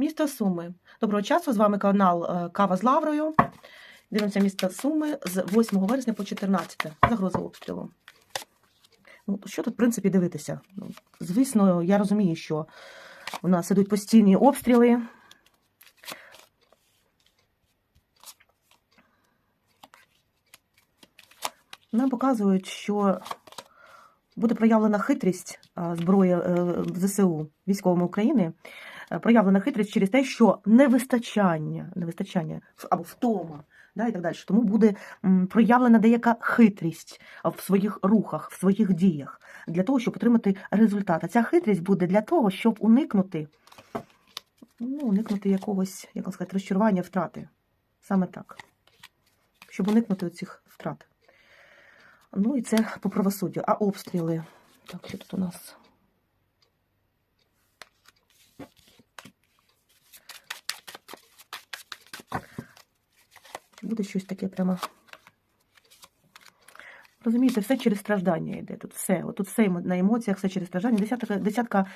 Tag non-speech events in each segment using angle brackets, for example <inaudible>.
Місто Суми. Доброго часу. З вами канал е, Кава з Лаврою. Дивимося місто Суми з 8 вересня по 14. Загроза обстрілу. Ну, що тут, в принципі, дивитися? Ну, Звісно, я розумію, що у нас ідуть постійні обстріли. Нам показують, що буде проявлена хитрість зброї е, ЗСУ військовими України, проявлена хитрість через те, що невистачання, невистачання або втома, да, і так далі. Тому буде проявлена деяка хитрість в своїх рухах, в своїх діях для того, щоб отримати результат. А ця хитрість буде для того, щоб уникнути, ну, уникнути якогось, як сказати, розчарування, втрати. Саме так. Щоб уникнути цих втрат. Ну і це по правосуддю. А обстріли. Так, що тут у нас? Буде щось таке прямо. Розумієте, все через страждання йде. Тут все. Тут все на емоціях, все через страждання. Десятка, десятка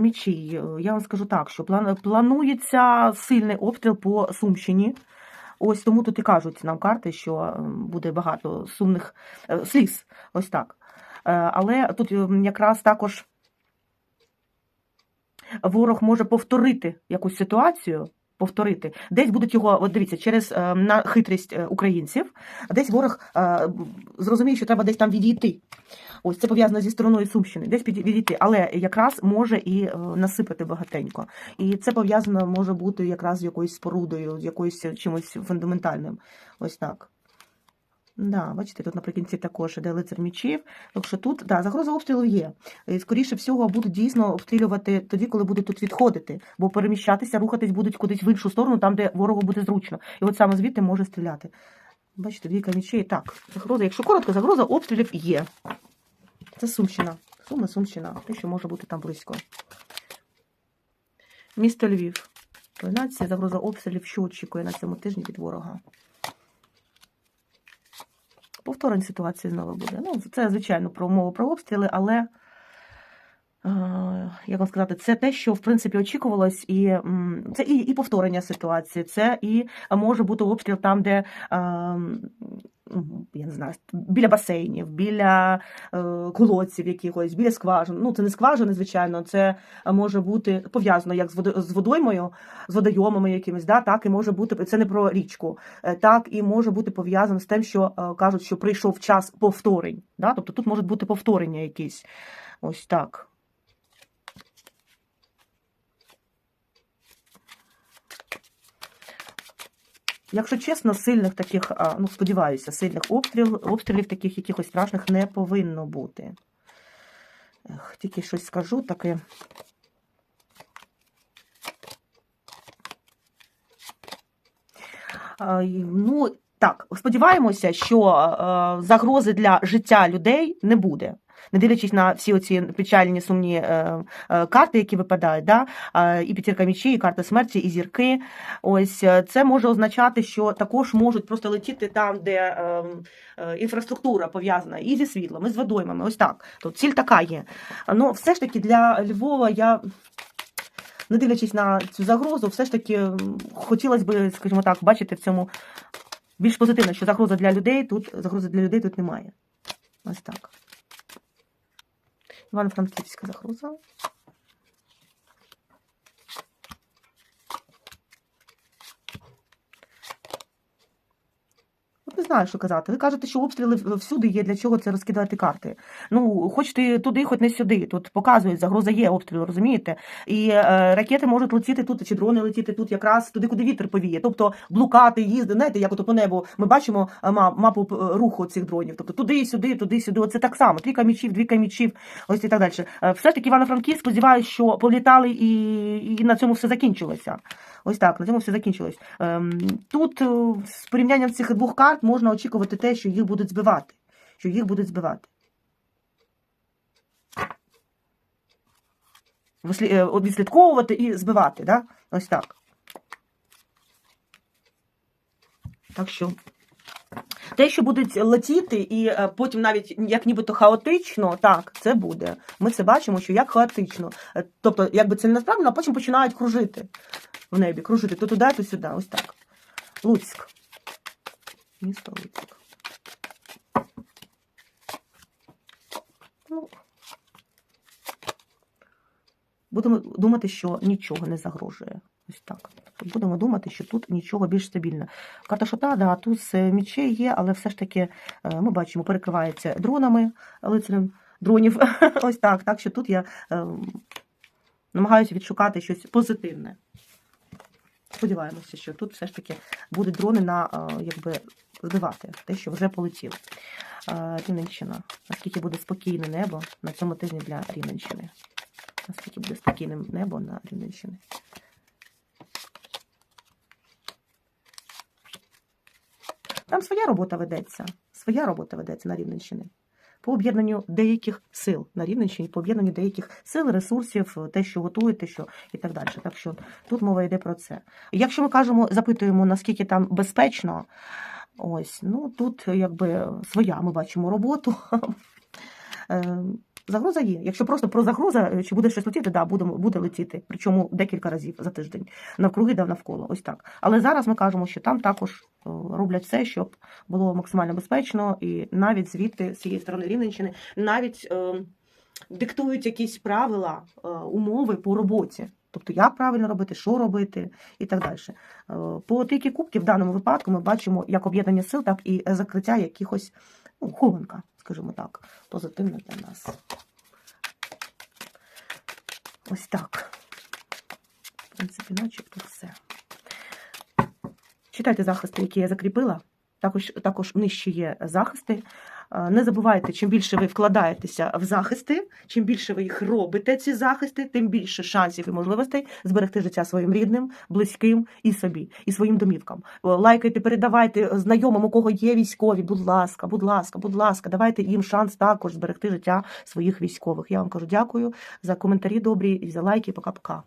мічей. Я вам скажу так, що план, планується сильний обстріл по Сумщині. Ось тому тут і кажуть нам карти, що буде багато сумних е, сліз. Ось так. Е, Але тут ем, якраз також ворог може повторити якусь ситуацію. Повторити, десь будуть його, от дивіться, через е, на хитрість е, українців, десь ворог е, зрозуміє, що треба десь там відійти. Ось це пов'язано зі стороною Сумщини, десь відійти, але якраз може і насипати багатенько. І це пов'язано може бути якраз з якоюсь спорудою, з якоюсь чимось фундаментальним. Ось так. Да, бачите, тут наприкінці також іде лицар мічів. Так що тут, да, загроза обстрілу є. І, скоріше всього, будуть дійсно обстрілювати тоді, коли будуть тут відходити, бо переміщатися, рухатись будуть кудись в іншу сторону, там, де ворогу буде зручно. І от саме звідти може стріляти. Бачите, двійка мічей. Так, загроза, якщо коротко, загроза обстрілів є. Це Сумщина. Суми, Сумщина. Те, що може бути там близько. Місто Львів. Руйнація, загроза обстрілів, що очікує на цьому тижні від ворога. Повторень ситуації знову буде. Ну, це, звичайно, про мову про обстріли, але, е, як вам сказати, це те, що в принципі очікувалось, і це і, і повторення ситуації, це і може бути обстріл там, де. Я не знаю, біля басейнів, біля е, колодців якихось, біля скважин. Ну, це не скважини, звичайно, це може бути пов'язано як з водоймою, з водойомами якимись, да, так і може бути це не про річку, е, так і може бути пов'язано з тим, що е, кажуть, що прийшов час повторень. Да? Тобто тут можуть бути повторення якісь. Ось так. Якщо чесно, сильних таких, ну сподіваюся, сильних обстріл, обстрілів таких якихось страшних не повинно бути. Ех, тільки щось скажу таке. Ну, так, сподіваємося, що загрози для життя людей не буде. Не дивлячись на всі оці печальні сумні е, е, карти, які випадають, да? і п'ятірка мічі, і карта смерті, і зірки. Ось е, це може означати, що також можуть просто летіти там, де інфраструктура пов'язана і зі світлом, і з водоймами. Ось так. Тобто ціль така є. Ну, все ж таки для Львова я. Не дивлячись на цю загрозу, все ж таки хотілося б, скажімо так, бачити в цьому більш позитивно, що загроза для людей тут, загрози для людей тут немає. Ось так. Івано-Франківська загроза. Не знаю, що казати. Ви кажете, що обстріли всюди є, для чого це розкидати карти. Ну, хоч ти туди, хоч не сюди. Тут показують, загроза є обстрілу, розумієте? І е, ракети можуть летіти тут, чи дрони летіти тут, якраз туди, куди вітер повіє. Тобто блукати, їздити, знаєте, як ото по небу ми бачимо е, мапу е, руху цих дронів. Тобто туди, сюди, туди, сюди. Оце так само. Трійка мічів, двійка мічів, ось і так далі. Е, Все ж таки Івано-Франківськ, сподіваюся, що політали і, і на цьому все закінчилося. Ось так, на цьому все закінчилось. Ем, Тут е, з порівнянням цих двох карт можна очікувати те, що їх будуть збивати. Що їх будуть збивати. Е, Відслідковувати і збивати, да? Ось так. Так що. Те, що будуть летіти, і е, потім навіть як нібито хаотично, так, це буде. Ми це бачимо, що як хаотично. Тобто, якби це не насправді, а потім починають кружити. В небі, кружити то туди, то сюди. Ось так. Луцьк. Місто Луцьк. Ну, будемо думати, що нічого не загрожує. Ось так. Будемо думати, що тут нічого більш стабільне. Карта шота, да, туз е, мічей є, але все ж таки е, ми бачимо, перекривається дронами лицарем дронів. <laughs> Ось так. Так що тут я е, намагаюся відшукати щось позитивне. Сподіваємося, що тут все ж таки будуть дрони на е, якби збивати те, що вже полетіло. Е, Рівненщина. Наскільки буде спокійне небо на цьому тижні для Рівненщини? Наскільки буде спокійним небо на Рівненщини? Там своя робота ведеться. Своя робота ведеться на Рівненщині. По об'єднанню деяких сил на Рівненщині, по об'єднанню деяких сил, ресурсів, те, що готують, те, що і так далі. Так що тут мова йде про це. Якщо ми кажемо, запитуємо, наскільки там безпечно, ось, ну тут якби своя, ми бачимо роботу. <laughs> Загроза є. Якщо просто про загроза, е, чи буде щось летіти, да, буде, буде летіти. Причому декілька разів за тиждень. Навкруги да навколо. Ось так. Але зараз ми кажемо, що там також е, роблять все, щоб було максимально безпечно, і навіть звідти, з цієї сторони Рівненщини, навіть е, диктують якісь правила, е, умови по роботі. Тобто, як правильно робити, що робити і так далі. Е, По трійки кубків в даному випадку ми бачимо як об'єднання сил, так і закриття якихось ну, хованка, скажімо так, позитивна для нас. Ось так. В принципі, начебто все. Читайте захисти, які я закріпила. Також, також нижче є захисти. Не забувайте, чим більше ви вкладаєтеся в захисти, чим більше ви їх робите, ці захисти, тим більше шансів і можливостей зберегти життя своїм рідним, близьким і собі, і своїм домівкам. Лайкайте, передавайте знайомим, у кого є військові. Будь ласка, будь ласка, будь ласка, давайте їм шанс також зберегти життя своїх військових. Я вам кажу дякую за коментарі добрі і за лайки. Пока-пока.